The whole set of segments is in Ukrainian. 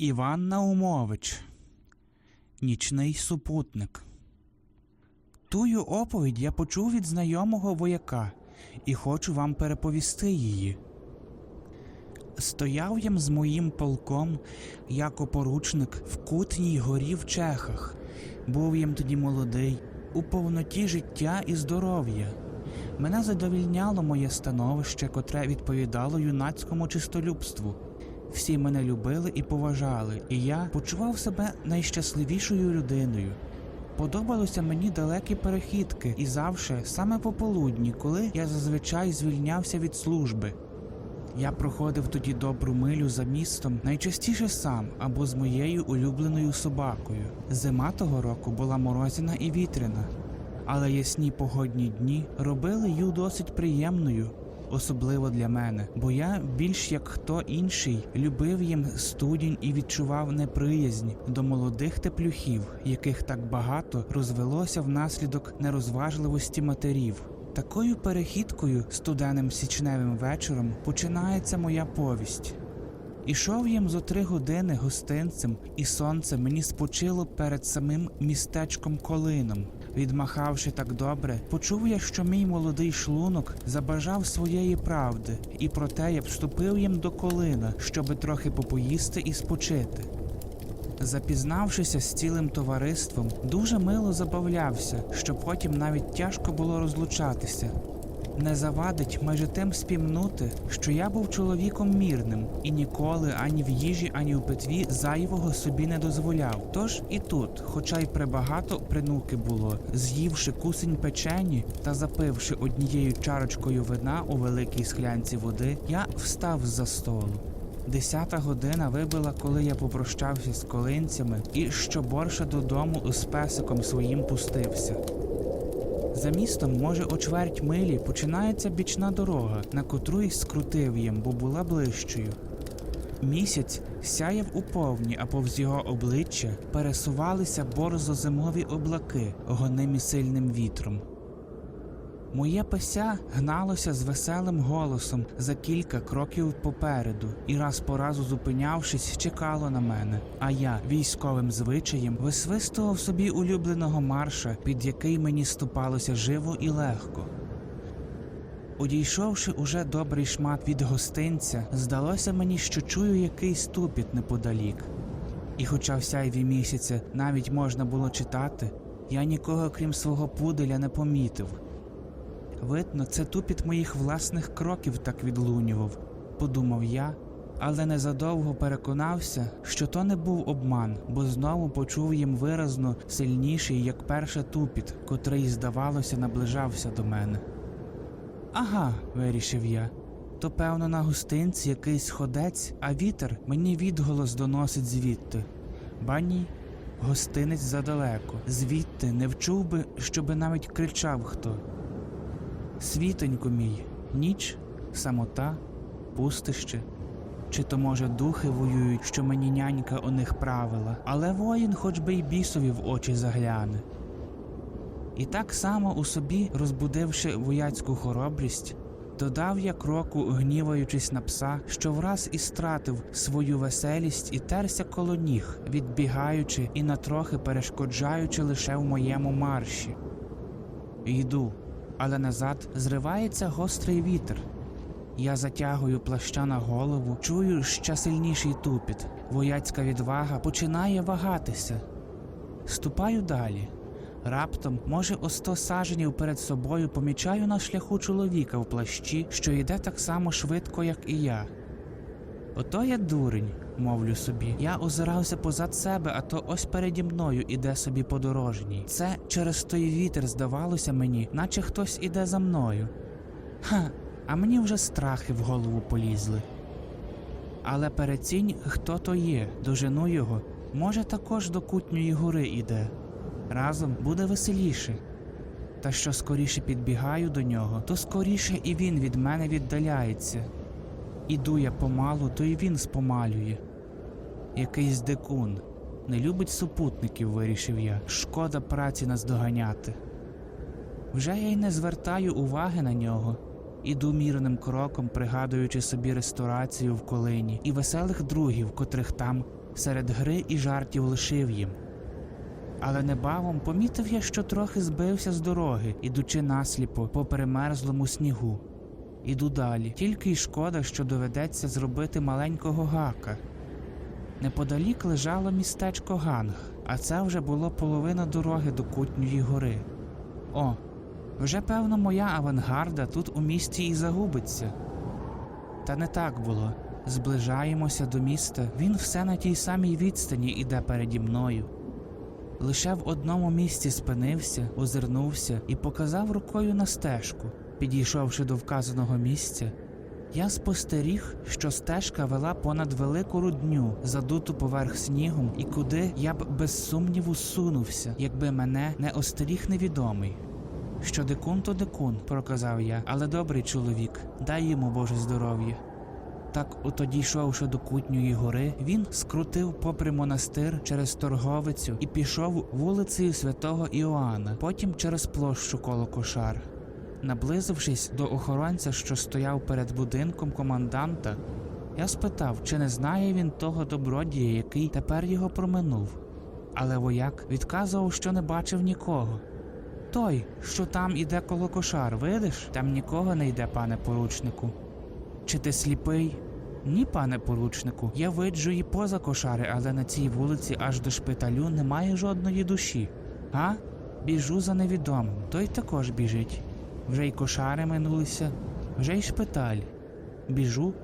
Іван Наумович Нічний супутник. Тую оповідь я почув від знайомого вояка і хочу вам переповісти її. Стояв я з моїм полком, як опоручник в Кутній горі в Чехах. Був їм тоді молодий, у повноті життя і здоров'я. Мене задовільняло моє становище, котре відповідало юнацькому чистолюбству. Всі мене любили і поважали, і я почував себе найщасливішою людиною. Подобалося мені далекі перехідки і завше саме пополудні, коли я зазвичай звільнявся від служби. Я проходив тоді добру милю за містом найчастіше сам або з моєю улюбленою собакою. Зима того року була морозяна і вітряна, але ясні погодні дні робили її досить приємною, особливо для мене, бо я більш як хто інший любив їм студінь і відчував неприязнь до молодих теплюхів, яких так багато розвелося внаслідок нерозважливості матерів. Такою перехідкою студенним січневим вечором починається моя повість. Ішов їм зо три години гостинцем, і сонце мені спочило перед самим містечком Колином. Відмахавши так добре, почув я, що мій молодий шлунок забажав своєї правди, і проте я вступив їм до колина, щоби трохи попоїсти і спочити. Запізнавшися з цілим товариством, дуже мило забавлявся, що потім навіть тяжко було розлучатися. Не завадить майже тим спімнути, що я був чоловіком мірним і ніколи ані в їжі, ані в питві зайвого собі не дозволяв. Тож і тут, хоча й пребагато принуки було, з'ївши кусень печені та запивши однією чарочкою вина у великій склянці води, я встав з-за столу. Десята година вибила, коли я попрощався з колинцями і що борше додому з песиком своїм пустився. За містом, може, о чверть милі починається бічна дорога, на котру й скрутив їм, бо була ближчою. Місяць сяяв у повні, а повз його обличчя пересувалися борзозимові облаки, гонимі сильним вітром. Моє песя гналося з веселим голосом за кілька кроків попереду, і раз по разу зупинявшись, чекало на мене. А я військовим звичаєм висвистував собі улюбленого марша, під який мені ступалося живо і легко. Одійшовши уже добрий шмат від гостинця, здалося мені, що чую якийсь тупіт неподалік. І хоча в сяйві місяця навіть можна було читати, я нікого крім свого пуделя не помітив. Видно, це тупіт моїх власних кроків так відлунював, подумав я, але незадовго переконався, що то не був обман, бо знову почув їм виразно сильніший, як перше тупіт, котрий, здавалося, наближався до мене. Ага, вирішив я. То, певно, на гостинці якийсь ходець, а вітер мені відголос доносить звідти. Ба ні, гостинець задалеко, звідти не вчув би, щоби навіть кричав хто. Світонько мій, ніч, самота, пустище. Чи то, може, духи воюють, що мені нянька у них правила, але воїн хоч би й бісові в очі загляне. І так само у собі, розбудивши вояцьку хоробрість, додав я кроку, гніваючись на пса, що враз і стратив свою веселість і терся коло ніг, відбігаючи і натрохи перешкоджаючи лише в моєму марші. Йду, але назад зривається гострий вітер. Я затягую плаща на голову, чую ще сильніший тупіт. Вояцька відвага починає вагатися. Ступаю далі. Раптом, може, о сто саженів перед собою помічаю на шляху чоловіка в плащі, що йде так само швидко, як і я. Ото я дурень, мовлю собі. Я озирався позад себе, а то ось переді мною іде собі подорожній. Це через той вітер здавалося мені, наче хтось іде за мною. Ха, а мені вже страхи в голову полізли. Але перецінь, хто то є, дожену його, може, також до кутньої гори іде. Разом буде веселіше. Та що скоріше підбігаю до нього, то скоріше і він від мене віддаляється. Іду я помалу, то й він спомалює. Якийсь дикун. Не любить супутників, вирішив я. Шкода праці наздоганяти. Вже я й не звертаю уваги на нього. Іду мірним кроком, пригадуючи собі ресторацію в колині і веселих другів, котрих там серед гри і жартів лишив їм. Але небавом помітив я, що трохи збився з дороги, ідучи насліпо по перемерзлому снігу. Іду далі, тільки й шкода, що доведеться зробити маленького гака. Неподалік лежало містечко Ганг, а це вже було половина дороги до Кутньої гори. О, вже певно моя авангарда тут у місті і загубиться. Та не так було. Зближаємося до міста, він все на тій самій відстані іде переді мною. Лише в одному місці спинився, озирнувся і показав рукою на стежку. Підійшовши до вказаного місця, я спостеріг, що стежка вела понад велику рудню, задуту поверх снігом, і куди я б без сумніву сунувся, якби мене не остеріг невідомий. Що дикун, то дикун, проказав я, але добрий чоловік, дай йому Боже здоров'я. Так, ото дійшовши до Кутньої гори, він скрутив попри монастир через торговицю і пішов вулицею святого Іоанна, потім через площу коло кошар. Наблизившись до охоронця, що стояв перед будинком команданта, я спитав, чи не знає він того добродія, який тепер його проминув. Але вояк відказував, що не бачив нікого. Той, що там іде коло кошар, видиш? Там нікого не йде, пане поручнику. Чи ти сліпий? Ні, пане поручнику, я виджу і поза кошари, але на цій вулиці аж до шпиталю немає жодної душі. А? Біжу за невідомим, той також біжить. Вже й кошари минулися, вже й шпиталь. Біжу,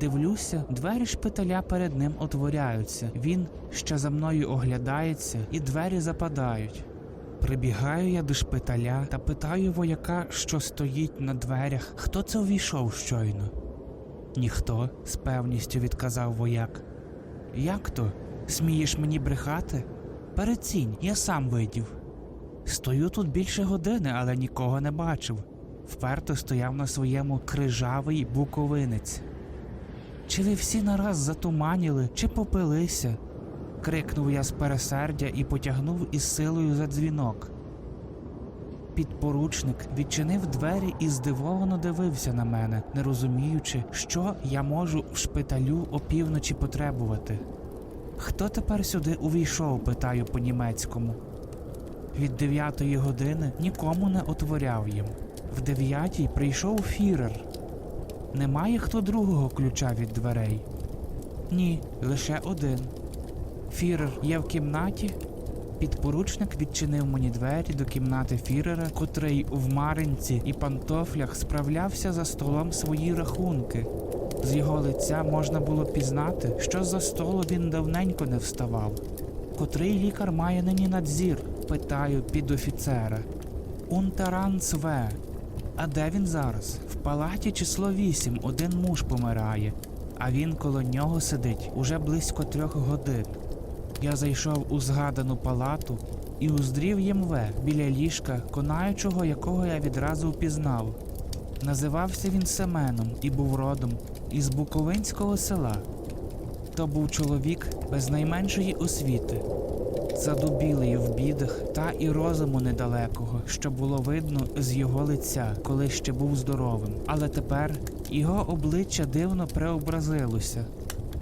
дивлюся, двері шпиталя перед ним отворяються. Він ще за мною оглядається, і двері западають. Прибігаю я до шпиталя та питаю вояка, що стоїть на дверях, хто це увійшов щойно. Ніхто, з певністю відказав вояк. Як то? Смієш мені брехати? Перецінь, я сам видів. Стою тут більше години, але нікого не бачив. Вперто стояв на своєму крижавий буковинець. Чи ви всі нараз затуманіли, чи попилися? крикнув я з пересердя і потягнув із силою за дзвінок. Підпоручник відчинив двері і здивовано дивився на мене, не розуміючи, що я можу в шпиталю опівночі потребувати. Хто тепер сюди увійшов? питаю по-німецькому. Від дев'ятої години нікому не отворяв їм. В дев'ятій прийшов фірер. Немає хто другого ключа від дверей? Ні, лише один. Фірер є в кімнаті? Підпоручник відчинив мені двері до кімнати фірера, котрий в маринці і пантофлях справлявся за столом свої рахунки. З його лиця можна було пізнати, що за столу він давненько не вставав. Котрий лікар має нині надзір? Питаю підофіцера. Унтеранц В. А де він зараз? В палаті число вісім, один муж помирає, а він коло нього сидить уже близько трьох годин. Я зайшов у згадану палату і уздрів ємве біля ліжка, конаючого, якого я відразу впізнав. Називався він Семеном і був родом із Буковинського села. То був чоловік без найменшої освіти, задубілий в бідах та і розуму недалекого, що було видно з його лиця, коли ще був здоровим. Але тепер його обличчя дивно преобразилося.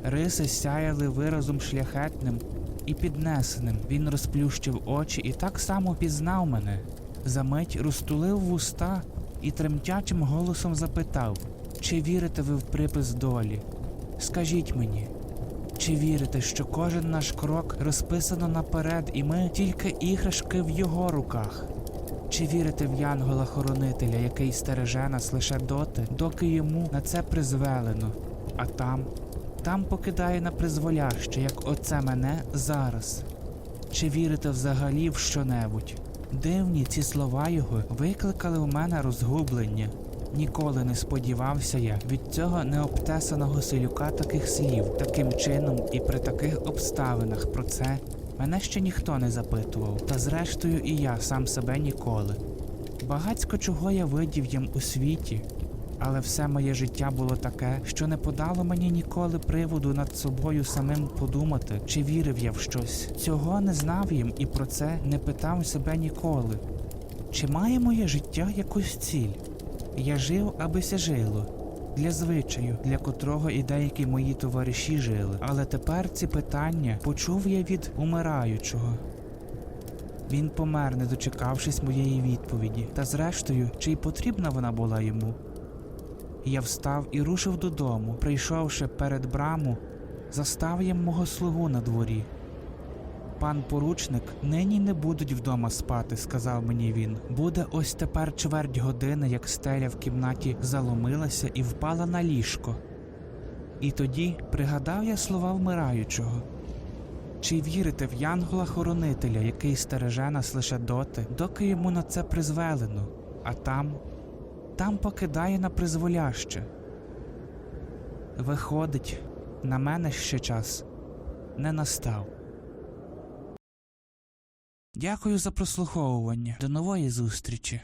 Риси сяяли виразом шляхетним і піднесеним. Він розплющив очі і так само пізнав мене. Замить розтулив вуста і тремтячим голосом запитав: Чи вірите ви в припис долі? Скажіть мені, чи вірите, що кожен наш крок розписано наперед, і ми тільки іграшки в його руках? Чи вірите в Янгола-хоронителя, який стереже нас лише доти, доки йому на це призвелено, а там, там покидає на призволяще, як оце мене зараз? Чи вірите взагалі в щонебудь? Дивні ці слова його викликали у мене розгублення. Ніколи не сподівався я від цього необтесаного селюка таких слів, таким чином і при таких обставинах про це мене ще ніхто не запитував, та зрештою і я сам себе ніколи. Багацько чого я видів їм у світі, але все моє життя було таке, що не подало мені ніколи приводу над собою самим подумати, чи вірив я в щось. Цього не знав їм і про це не питав себе ніколи. Чи має моє життя якусь ціль? Я жив, абися жило. для звичаю, для котрого і деякі мої товариші жили. Але тепер ці питання почув я від умираючого. Він помер, не дочекавшись моєї відповіді. Та зрештою, чи й потрібна вона була йому? Я встав і рушив додому, прийшовши перед браму, застав я мого слугу на дворі. Пан поручник, нині не будуть вдома спати, сказав мені він. Буде ось тепер чверть години, як стеля в кімнаті заломилася і впала на ліжко. І тоді пригадав я слова вмираючого. Чи вірите в янгола-хоронителя, який стереже нас лише доти, доки йому на це призвелено, а там, там покидає на призволяще? Виходить, на мене ще час не настав. Дякую за прослуховування. До нової зустрічі.